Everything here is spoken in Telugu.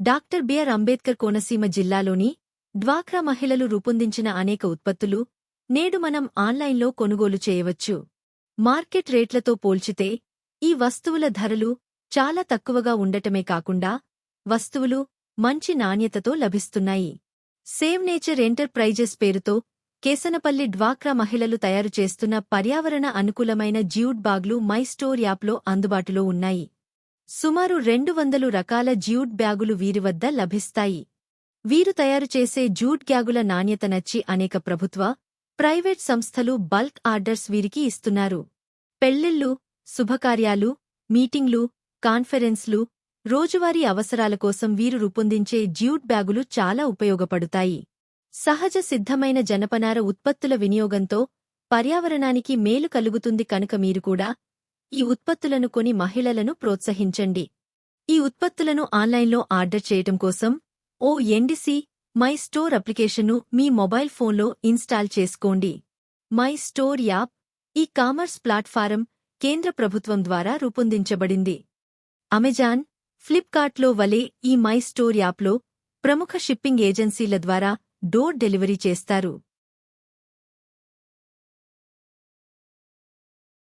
డాక్టర్ బిఆర్ అంబేద్కర్ కోనసీమ జిల్లాలోని డ్వాక్రా మహిళలు రూపొందించిన అనేక ఉత్పత్తులు నేడు మనం ఆన్లైన్లో కొనుగోలు చేయవచ్చు. మార్కెట్ రేట్లతో పోల్చితే ఈ వస్తువుల ధరలు చాలా తక్కువగా ఉండటమే కాకుండా వస్తువులు మంచి నాణ్యతతో లభిస్తున్నాయి. సేవ్ నేచర్ ఎంటర్ప్రైజెస్ పేరుతో కేసనపల్లి డ్వాక్రా మహిళలు తయారు చేస్తున్న పర్యావరణ అనుకూలమైన జ్యూట్ బాగ్లు మై స్టోర్ యాప్లో అందుబాటులో ఉన్నాయి. సుమారు రెండు వందలు రకాల జ్యూట్ బ్యాగులు వీరి వద్ద లభిస్తాయి. వీరు తయారు చేసే జూట్ గ్యాగుల నాణ్యత నచ్చి అనేక ప్రభుత్వ ప్రైవేట్ సంస్థలు బల్క్ ఆర్డర్స్ వీరికి ఇస్తున్నారు. పెళ్ళిళ్ళు శుభకార్యాలు మీటింగ్లు కాన్ఫరెన్స్లు రోజువారీ అవసరాల కోసం వీరు రూపొందించే జ్యూట్ బ్యాగులు చాలా ఉపయోగపడుతాయి. సహజ సిద్ధమైన జనపనార ఉత్పత్తుల వినియోగంతో పర్యావరణానికి మేలు కలుగుతుంది కనుక మీరు కూడా ఈ ఉత్పత్తులను కొని మహిళలను ప్రోత్సహించండి. ఈ ఉత్పత్తులను ఆన్లైన్లో ఆర్డర్ చేయటం కోసం ఓ ఎన్డిసి మై స్టోర్ అప్లికేషన్ను మీ మొబైల్ ఫోన్లో ఇన్స్టాల్ చేసుకోండి. My store app e commerce platform కేంద్ర ప్రభుత్వం ద్వారా రూపొందించబడింది. అమెజాన్ ఫ్లిప్కార్ట్లో వలె ఈ మై స్టోర్ యాప్లో ప్రముఖ షిప్పింగ్ ఏజెన్సీల ద్వారా డోర్ డెలివరీ చేస్తారు.